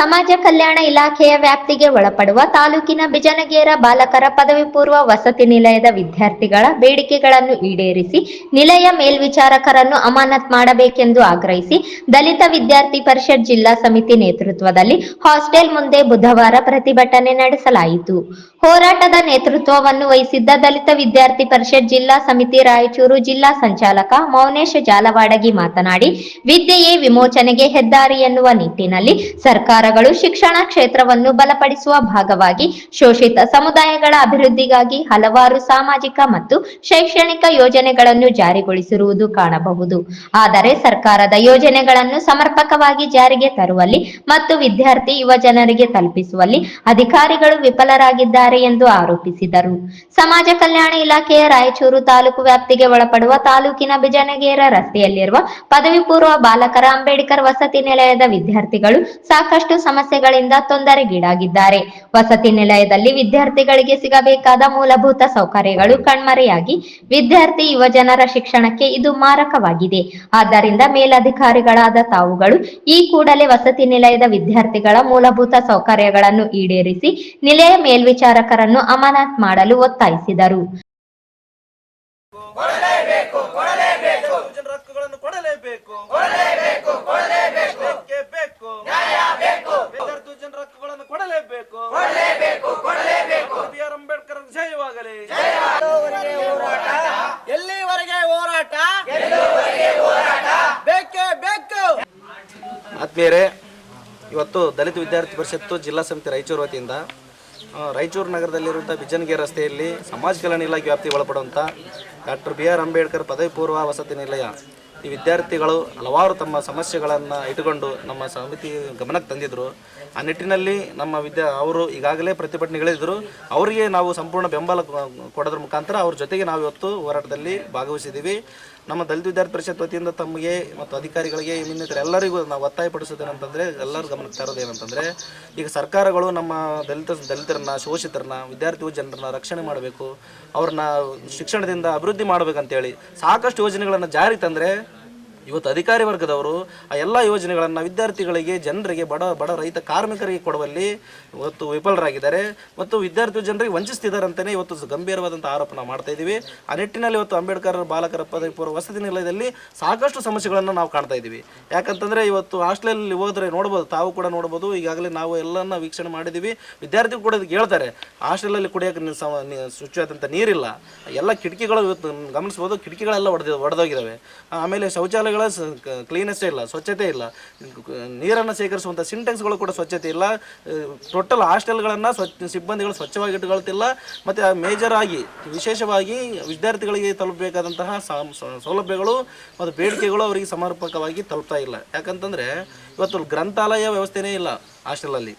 ಸಮಾಜ ಕಲ್ಯಾಣ ಇಲಾಖೆಯ ವ್ಯಾಪ್ತಿಗೆ ಒಳಪಡುವ ತಾಲೂಕಿನ ಬಿಜನಗೇರ ಬಾಲಕರ ಪದವಿ ಪೂರ್ವ ವಸತಿ ನಿಲಯದ ವಿದ್ಯಾರ್ಥಿಗಳ ಬೇಡಿಕೆಗಳನ್ನು ಈಡೇರಿಸಿ ನಿಲಯ ಮೇಲ್ವಿಚಾರಕರನ್ನು ಅಮಾನತ್ ಮಾಡಬೇಕೆಂದು ಆಗ್ರಹಿಸಿ ದಲಿತ ವಿದ್ಯಾರ್ಥಿ ಪರಿಷತ್ ಜಿಲ್ಲಾ ಸಮಿತಿ ನೇತೃತ್ವದಲ್ಲಿ ಹಾಸ್ಟೆಲ್ ಮುಂದೆ ಬುಧವಾರ ಪ್ರತಿಭಟನೆ ನಡೆಸಲಾಯಿತು. ಹೋರಾಟದ ನೇತೃತ್ವವನ್ನು ವಹಿಸಿದ್ದ ದಲಿತ ವಿದ್ಯಾರ್ಥಿ ಪರಿಷತ್ ಜಿಲ್ಲಾ ಸಮಿತಿ ರಾಯಚೂರು ಜಿಲ್ಲಾ ಸಂಚಾಲಕ ಮೌನೇಶ ಜಾಲವಾಡಗಿ ಮಾತನಾಡಿ, ವಿದ್ಯೆಯೇ ವಿಮೋಚನೆಗೆ ಹೆದ್ದಾರಿ ಎನ್ನುವ ನಿಟ್ಟಿನಲ್ಲಿ ಸರ್ಕಾರಗಳು ಶಿಕ್ಷಣ ಕ್ಷೇತ್ರವನ್ನು ಬಲಪಡಿಸುವ ಭಾಗವಾಗಿ ಶೋಷಿತ ಸಮುದಾಯಗಳ ಅಭಿವೃದ್ಧಿಗಾಗಿ ಹಲವಾರು ಸಾಮಾಜಿಕ ಮತ್ತು ಶೈಕ್ಷಣಿಕ ಯೋಜನೆಗಳನ್ನು ಜಾರಿಗೊಳಿಸಿರುವುದು ಕಾಣಬಹುದು. ಆದರೆ ಸರ್ಕಾರದ ಯೋಜನೆಗಳನ್ನು ಸಮರ್ಪಕವಾಗಿ ಜಾರಿಗೆ ತರುವಲ್ಲಿ ಮತ್ತು ವಿದ್ಯಾರ್ಥಿ ಯುವ ಜನರಿಗೆ ತಲುಪಿಸುವಲ್ಲಿ ಅಧಿಕಾರಿಗಳು ವಿಫಲರಾಗಿದ್ದಾರೆ ಎಂದು ಆರೋಪಿಸಿದರು. ಸಮಾಜ ಕಲ್ಯಾಣ ಇಲಾಖೆಯ ರಾಯಚೂರು ತಾಲೂಕು ವ್ಯಾಪ್ತಿಗೆ ಒಳಪಡುವ ತಾಲೂಕಿನ ಬಿಜನಗೇರ ರಸ್ತೆಯಲ್ಲಿರುವ ಪದವಿ ಪೂರ್ವ ಬಾಲಕರ ಅಂಬೇಡ್ಕರ್ ವಸತಿ ನಿಲಯದ ವಿದ್ಯಾರ್ಥಿಗಳು ಸಾಕಷ್ಟು ಸಮಸ್ಯೆಗಳಿಂದ ತೊಂದರೆಗೀಡಾಗಿದ್ದಾರೆ. ವಸತಿ ನಿಲಯದಲ್ಲಿ ವಿದ್ಯಾರ್ಥಿಗಳಿಗೆ ಸಿಗಬೇಕಾದ ಮೂಲಭೂತ ಸೌಕರ್ಯಗಳು ಕಣ್ಮರೆಯಾಗಿ ವಿದ್ಯಾರ್ಥಿ ಯುವಜನರ ಶಿಕ್ಷಣಕ್ಕೆ ಇದು ಮಾರಕವಾಗಿದೆ. ಆದ್ದರಿಂದ ಮೇಲಧಿಕಾರಿಗಳಾದ ತಾವುಗಳು ಈ ಕೂಡಲೇ ವಸತಿ ನಿಲಯದ ವಿದ್ಯಾರ್ಥಿಗಳ ಮೂಲಭೂತ ಸೌಕರ್ಯಗಳನ್ನು ಈಡೇರಿಸಿ ನಿಲಯ ಮೇಲ್ವಿಚಾರಕರನ್ನು ಅಮಾನತ್ ಮಾಡಲು ಒತ್ತಾಯಿಸಿದರು. ಕೊಡಲೇಬೇಕು ಕೊಡಲೇಬೇಕು. ಕೊಡಲೇಬೇಕು ಕೊಡಲೇಬೇಕು ಕೊಡಲೇಬೇಕು. ಬೇಕು ವಿದ್ಯಾರ್ಥಿ ಜನರ ಹಕ್ಕುಗಳನ್ನು ಕೊಡಲೇಬೇಕು. ಕೊಡಲೇಬೇಕು ಕೊಡಲೇಬೇಕು ಬಿಆರ್ ಅಂಬೇಡ್ಕರ್ ಜಯವಾಗಲಿ. ಎಲ್ಲಿವರೆಗೆ ಹೋರಾಟ ಬೇಕೇ ಬೇಕು. ಆತ್ಮೀಯರೇ ಇವತ್ತು ದಲಿತ ವಿದ್ಯಾರ್ಥಿ ಪರಿಷತ್ತು ಜಿಲ್ಲಾ ಸಮಿತಿ ರಾಯಚೂರು ವತಿಯಿಂದ ರಾಯಚೂರು ನಗರದಲ್ಲಿರುವಂಥ ಬಿಜನ್ಗೆ ರಸ್ತೆಯಲ್ಲಿ ಸಮಾಜ ಕಲ್ಯಾಣ ಇಲಾಖೆ ವ್ಯಾಪ್ತಿ ಒಳಪಡುವಂಥ ಡಾಕ್ಟರ್ ಬಿ ಆರ್ ಅಂಬೇಡ್ಕರ್ ಪದವಿ ಪೂರ್ವ ವಸತಿ ನಿಲಯ ಈ ವಿದ್ಯಾರ್ಥಿಗಳು ಹಲವಾರು ತಮ್ಮ ಸಮಸ್ಯೆಗಳನ್ನು ಇಟ್ಟುಕೊಂಡು ನಮ್ಮ ಸಮಿತಿ ಗಮನಕ್ಕೆ ತಂದಿದ್ದರು ಆ ನಿಟ್ಟಿನಲ್ಲಿ ನಮ್ಮ ವಿದ್ಯಾ ಅವರು ಈಗಾಗಲೇ ಪ್ರತಿಭಟನೆಗಳಿದ್ದರು ಅವರಿಗೆ ನಾವು ಸಂಪೂರ್ಣ ಬೆಂಬಲ ಕೊಡೋದ್ರ ಮುಖಾಂತರ ಅವ್ರ ಜೊತೆಗೆ ನಾವು ಇವತ್ತು ಹೋರಾಟದಲ್ಲಿ ಭಾಗವಹಿಸಿದ್ದೀವಿ. ನಮ್ಮ ದಲಿತ ವಿದ್ಯಾರ್ಥಿ ಪರಿಷತ್ ವತಿಯಿಂದ ತಮಗೆ ಮತ್ತು ಅಧಿಕಾರಿಗಳಿಗೆ ಇನ್ನಿತರ ಎಲ್ಲರಿಗೂ ನಾವು ಒತ್ತಾಯಪಡಿಸೋದೇನಂತಂದರೆ ಎಲ್ಲರ ಗಮನಕ್ಕೆ ತರೋದು ಏನಂತಂದರೆ ಈಗ ಸರ್ಕಾರಗಳು ನಮ್ಮ ದಲಿತ ದಲಿತರನ್ನ, ಶೋಷಿತರನ್ನ, ವಿದ್ಯಾರ್ಥಿ ಜನರನ್ನ ರಕ್ಷಣೆ ಮಾಡಬೇಕು, ಅವ್ರನ್ನ ಶಿಕ್ಷಣದಿಂದ ಅಭಿವೃದ್ಧಿ ಮಾಡಬೇಕಂತೇಳಿ ಸಾಕಷ್ಟು ಯೋಜನೆಗಳನ್ನು ಜಾರಿ ತಂದರೆ ಇವತ್ತು ಅಧಿಕಾರಿ ವರ್ಗದವರು ಆ ಎಲ್ಲ ಯೋಜನೆಗಳನ್ನು ವಿದ್ಯಾರ್ಥಿಗಳಿಗೆ, ಜನರಿಗೆ, ಬಡ ಬಡ ರೈತ ಕಾರ್ಮಿಕರಿಗೆ ಕೊಡುವಲ್ಲಿ ಇವತ್ತು ವಿಫಲರಾಗಿದ್ದಾರೆ. ಮತ್ತು ವಿದ್ಯಾರ್ಥಿ ಜನರಿಗೆ ವಂಚಿಸ್ತಿದ್ದಾರೆ ಅಂತಲೇ ಇವತ್ತು ಗಂಭೀರವಾದಂಥ ಆರೋಪ ನಾವು ಮಾಡ್ತಾ ಇದ್ದೀವಿ ಆ ನಿಟ್ಟಿನಲ್ಲಿ ಇವತ್ತು ಅಂಬೇಡ್ಕರ್, ಬಾಲಕರ ಪದವಿ ಪೂರ್ವ ವಸತಿ ನಿಲಯದಲ್ಲಿ ಸಾಕಷ್ಟು ಸಮಸ್ಯೆಗಳನ್ನು ನಾವು ಕಾಣ್ತಾ ಇದ್ದೀವಿ ಯಾಕಂತಂದರೆ ಇವತ್ತು ಹಾಸ್ಟೆಲಲ್ಲಿ ಹೋದರೆ ನೋಡ್ಬೋದು, ತಾವು ಕೂಡ ನೋಡ್ಬೋದು. ಈಗಾಗಲೇ ನಾವು ಎಲ್ಲನ್ನ ವೀಕ್ಷಣೆ ಮಾಡಿದ್ದೀವಿ ವಿದ್ಯಾರ್ಥಿಗಳು ಕೂಡ ಹೇಳ್ತಾರೆ, ಹಾಸ್ಟೆಲಲ್ಲಿ ಕುಡಿಯೋಕೆ ಶುಚಿಯಾದಂಥ ನೀರಿಲ್ಲ. ಎಲ್ಲ ಕಿಟಕಿಗಳು ಇವತ್ತು ಗಮನಿಸ್ಬೋದು, ಕಿಟಕಿಗಳೆಲ್ಲ ಒಡೆದ ಒಡೆದೋಗಿದ್ದಾವೆ ಆಮೇಲೆ ಶೌಚಾಲಯಗಳ ಕ್ಲೀನೆಸ್ಸೇ ಇಲ್ಲ, ಸ್ವಚ್ಛತೆ ಇಲ್ಲ. ನೀರನ್ನು ಶೇಖರಿಸುವಂಥ ಸಿಂಟೆಕ್ಸ್ಗಳು ಕೂಡ ಸ್ವಚ್ಛತೆ ಇಲ್ಲ. ಟೋಟಲ್ ಹಾಸ್ಟೆಲ್ಗಳನ್ನು ಸ್ವಚ್ಛ ಸಿಬ್ಬಂದಿಗಳು ಸ್ವಚ್ಛವಾಗಿ ಇಟ್ಕೊಳ್ತಿಲ್ಲ ಮತ್ತು ಮೇಜರ್ ಆಗಿ, ವಿಶೇಷವಾಗಿ ವಿದ್ಯಾರ್ಥಿಗಳಿಗೆ ತಲುಪಬೇಕಾದಂತಹ ಸೌಲಭ್ಯಗಳು ಮತ್ತು ಬೇಡಿಕೆಗಳು ಅವರಿಗೆ ಸಮರ್ಪಕವಾಗಿ ತಲುಪ್ತಾ ಇಲ್ಲ. ಯಾಕಂತಂದರೆ ಇವತ್ತು ಗ್ರಂಥಾಲಯ ವ್ಯವಸ್ಥೆನೇ ಇಲ್ಲ ಹಾಸ್ಟೆಲಲ್ಲಿ.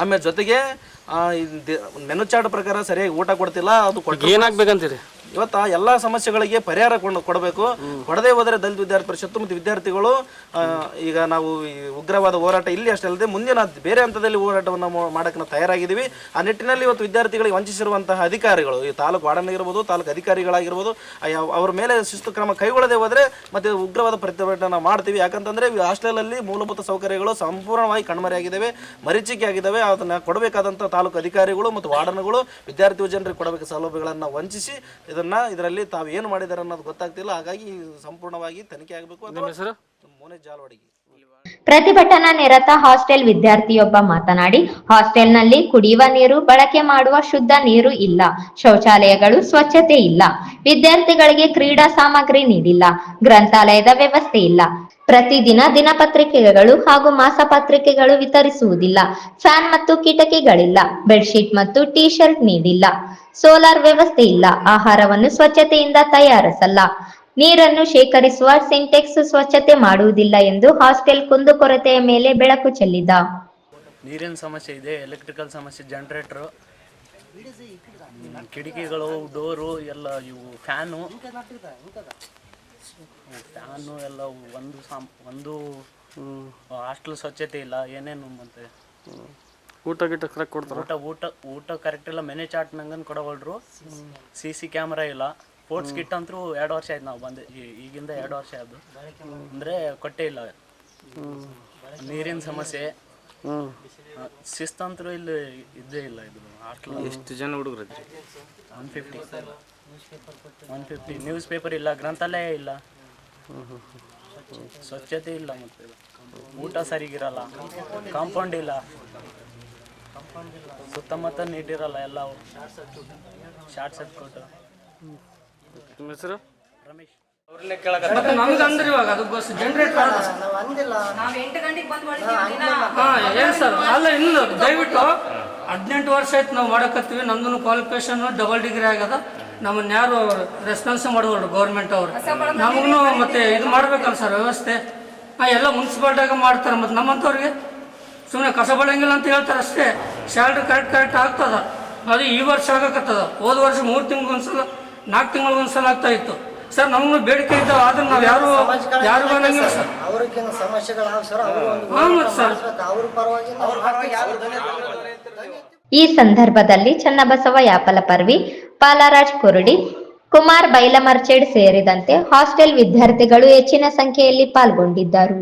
ಆಮೇಲೆ ಜೊತೆಗೆ ಮೆನು ಚಾರ್ಟ್ ಪ್ರಕಾರ ಸರಿಯಾಗಿ ಊಟ ಕೊಡ್ತಿಲ್ಲ, ಅದು ಏನಾಗ್ಬೇಕಂತೀರಿ? ಇವತ್ತು ಎಲ್ಲ ಸಮಸ್ಯೆಗಳಿಗೆ ಪರಿಹಾರ ಕೊಂಡು, ಕೊಡಬೇಕು. ಕೊಡದೇ ಹೋದರೆ ದಲಿತ ವಿದ್ಯಾರ್ಥಿ ಪರಿಷತ್ತು ಮತ್ತು ವಿದ್ಯಾರ್ಥಿಗಳು ಈಗ ನಾವು ಈ ಉಗ್ರವಾದ ಹೋರಾಟ ಇಲ್ಲಿ ಅಷ್ಟೇ ಅಲ್ಲದೆ ಮುಂದಿನ ಬೇರೆ ಹಂತದಲ್ಲಿ ಹೋರಾಟವನ್ನು ಮಾಡೋಕ್ಕೆ ನಾವು ತಯಾರಾಗಿದ್ದೀವಿ. ಆ ನಿಟ್ಟಿನಲ್ಲಿ ಇವತ್ತು ವಿದ್ಯಾರ್ಥಿಗಳಿಗೆ ವಂಚಿಸಿರುವಂತಹ ಅಧಿಕಾರಿಗಳು, ಈ ತಾಲೂಕು ವಾರ್ಡನ್ ಇರ್ಬೋದು ತಾಲೂಕು ಅಧಿಕಾರಿಗಳಾಗಿರ್ಬೋದು ಅವ್ರ ಮೇಲೆ ಶಿಸ್ತು ಕ್ರಮ ಕೈಗೊಳ್ಳದೆ ಹೋದರೆ ಮತ್ತೆ ಉಗ್ರವಾದ ಪ್ರತಿಭಟನೆ ಮಾಡ್ತೀವಿ. ಯಾಕಂತಂದ್ರೆ ಹಾಸ್ಟೆಲಲ್ಲಿ ಮೂಲಭೂತ ಸೌಕರ್ಯಗಳು ಸಂಪೂರ್ಣವಾಗಿ ಕಣ್ಮರೆಯಾಗಿದ್ದಾವೆ ಮರೀಚಿಕೆ ಆಗಿದ್ದಾವೆ ಅದನ್ನ ಕೊಡಬೇಕಾದಂಥ ತಾಲೂಕು ಅಧಿಕಾರಿಗಳು ಮತ್ತು ವಾರ್ಡನ್ಗಳು ವಿದ್ಯಾರ್ಥಿ ಜನರಿಗೆ ಕೊಡಬೇಕು ಸೌಲಭ್ಯಗಳನ್ನು ವಂಚಿಸಿ ಇದನ್ನ ಇದರಲ್ಲಿ ತಾವು ಏನು ಮಾಡಿದ್ದಾರೆ ಅನ್ನೋದು ಗೊತ್ತಾಗ್ತಿಲ್ಲ. ಹಾಗಾಗಿ ಸಂಪೂರ್ಣವಾಗಿ ತನಿಖೆ ಆಗಬೇಕು ಅಥವಾ ಹೆಸರು? ಮೋನೆ ಜಾಲವಾಡಿಗೆ. ಪ್ರತಿಭಟನಾ ನಿರತ ಹಾಸ್ಟೆಲ್ ವಿದ್ಯಾರ್ಥಿಯೊಬ್ಬ ಮಾತನಾಡಿ ಹಾಸ್ಟೆಲ್ನಲ್ಲಿ ಕುಡಿಯುವ ನೀರು ಬಳಕೆ ಮಾಡುವ ಶುದ್ಧ ನೀರು ಇಲ್ಲ. ಶೌಚಾಲಯಗಳು ಸ್ವಚ್ಛತೆ ಇಲ್ಲ. ವಿದ್ಯಾರ್ಥಿಗಳಿಗೆ ಕ್ರೀಡಾ ಸಾಮಗ್ರಿ ನೀಡಿಲ್ಲ. ಗ್ರಂಥಾಲಯದ ವ್ಯವಸ್ಥೆ ಇಲ್ಲ. ಪ್ರತಿದಿನ ದಿನಪತ್ರಿಕೆಗಳು ಹಾಗೂ ಮಾಸಪತ್ರಿಕೆಗಳು ವಿತರಿಸುವುದಿಲ್ಲ. ಫ್ಯಾನ್ ಮತ್ತು ಕಿಟಕಿಗಳಿಲ್ಲ. ಬೆಡ್ಶೀಟ್ ಮತ್ತು ಟೀ ಶರ್ಟ್ ನೀಡಿಲ್ಲ. ಸೋಲಾರ್ ವ್ಯವಸ್ಥೆ ಇಲ್ಲ. ಆಹಾರವನ್ನು ಸ್ವಚ್ಛತೆಯಿಂದ ತಯಾರಿಸಲ್ಲ. ನೀರನ್ನು ಶೇಖರಿಸುವ ಸಿಂಟೆಕ್ಸ್ ಸ್ವಚ್ಛತೆ ಮಾಡುವುದಿಲ್ಲ ಎಂದು ಹಾಸ್ಟೆಲ್ ಕುಂದುಕೊರತೆಯ ಮೇಲೆ ಬೆಳಕು ಚೆಲ್ಲಿದ. ನೀರಿನ ಸಮಸ್ಯೆ ಇದೆ ಎಲೆಕ್ಟ್ರಿಕಲ್ ಸಮಸ್ಯೆ ಜನರೇಟರ್ ಕಿಟಕಿಗಳು ಡೋರು ಎಲ್ಲ ಇವು ಫ್ಯಾನು ಫ್ಯಾನು ಎಲ್ಲ ಒಂದು ಸಾಮ್, ಒಂದು ಹಾಸ್ಟೆಲ್ ಸ್ವಚ್ಛತೆ ಇಲ್ಲ, ಏನೇನು ಮತ್ತೆ? ಊಟ ಗೀಟ ಕರೆಕ್ಟ್ ಕೊಡ್ತಾರೆ? ಊಟ ಊಟ ಊಟ ಕರೆಕ್ಟ್ ಇಲ್ಲ. ಮೆನೆ ಚಾಟ್ ನಂಗನ್ ಕೊಡವಲ್ರು. ಸಿ ಸಿ ಕ್ಯಾಮ್ರಾ ಇಲ್ಲ. ಸ್ಪೋರ್ಟ್ಸ್ ಕಿಟ್ ಅಂತೂ ಎರಡು ವರ್ಷ ಆಯ್ತು ನಾವು ಬಂದು. ಈಗಿಂದ ಎರಡು ವರ್ಷ ಆಯ್ತು. ಅಂದರೆ ಕೊಟ್ಟೇ ಇಲ್ಲ. ನೀರಿನ ಸಮಸ್ಯೆ. ಶಿಸ್ತಂತರೂ ಇಲ್ಲಿ ಇದ್ದೇ ಇಲ್ಲ ಇದು. ಹಾಸ್ಟೆಲ್ ಎಷ್ಟು ಜನ ಹುಡುಗರು one fifty one fifty newspaper ಇಲ್ಲ ಗ್ರಂಥಾಲಯ ಇಲ್ಲ. ಸ್ವಚ್ಛತೆ ಇಲ್ಲ ಮತ್ತೆ. ಊಟ ಸರಿಗಿರಲ್ಲ. ಕಾಂಪೌಂಡ್ ಇಲ್ಲ. ಸುತ್ತಮುತ್ತ ನೀಟಿರಲ್ಲ ಎಲ್ಲ ಶಾರ್ಟ್ ಸರ್ಕ್ಯೂಟ್ ನಿಮ್ಮ ಹೆಸರು? ರಮೇಶ್. ನಮ್ಗೆ ಅಂದ್ರೆ ಇವಾಗ ಅದು ಬಸ್ ಜನರೇಟರ್ ಹಾ ಏನ್ ಸರ್? ಅಲ್ಲ ಇಲ್ಲ ದಯವಿಟ್ಟು ಹದಿನೆಂಟು ವರ್ಷ ಆಯ್ತು ನಾವು ಮಾಡಕತ್ತೀವಿ. ನಮ್ದು ಕ್ವಾಲಿಫಿಕೇಶನ್ ಡಬಲ್ ಡಿಗ್ರಿ ಆಗ್ಯದ. ನಮ್ಮನ್ನ ಯಾರು ರೆಸ್ಪಾನ್ಸ್ ಮಾಡೋರು ಗೌರ್ಮೆಂಟ್ ಅವರು. ನಮಗೂ ಮತ್ತೆ ಇದು ಮಾಡ್ಬೇಕಲ್ಲ ಸರ್ ವ್ಯವಸ್ಥೆ. ಹಾ ಎಲ್ಲ ಮುನ್ಸಿಪಾಲ್ಟಿಯಾಗ ಮಾಡ್ತಾರೆ ಮತ್ತೆ ನಮ್ಮಂಥವ್ರಿಗೆ ಸುಮ್ಮನೆ ಕಸ ಬಳಂಗಿಲ್ಲ ಅಂತ ಹೇಳ್ತಾರೆ ಅಷ್ಟೇ ಸ್ಯಾಲ್ರಿ ಕರೆಕ್ಟ್ ಕರೆಕ್ಟ್ ಆಗ್ತದ. ಅದು ಈ ವರ್ಷ ಆಗಕತ್ತದ. ಹೋದ ವರ್ಷ ಮೂರು ತಿಂಗಳಿಗೊಂದ್ಸಲ ನಾಲ್ಕು ತಿಂಗಳಿಗೊಂದ್ಸಲ ಆಗ್ತಾ ಇತ್ತು. ಸರ್ ನಮ್ಗೆ ಬೇಡಿಕೆ ಇದ್ದಾವೆ ಆದ್ರೆ ನಾವು ಯಾರು ಯಾರು ಬಂದಂಗಿಲ್ಲ ಸರ್. ಅವ್ರಿಗೇನು ಸಮಸ್ಯೆಗಳಾಗ ಸರ್ ಅವರು ಪರವಾಗಿ ನಾವು ಈ ಸಂದರ್ಭದಲ್ಲಿ ಚನ್ನಬಸವ ಯಾಪಲಪರ್ವಿ ಪಾಲರಾಜ್ ಕುರುಡಿ ಕುಮಾರ್ ಬೈಲಮರ್ಚೆಡ್ ಸೇರಿದಂತೆ ಹಾಸ್ಟೆಲ್ ವಿದ್ಯಾರ್ಥಿಗಳು ಹೆಚ್ಚಿನ ಸಂಖ್ಯೆಯಲ್ಲಿ ಪಾಲ್ಗೊಂಡಿದ್ದರು.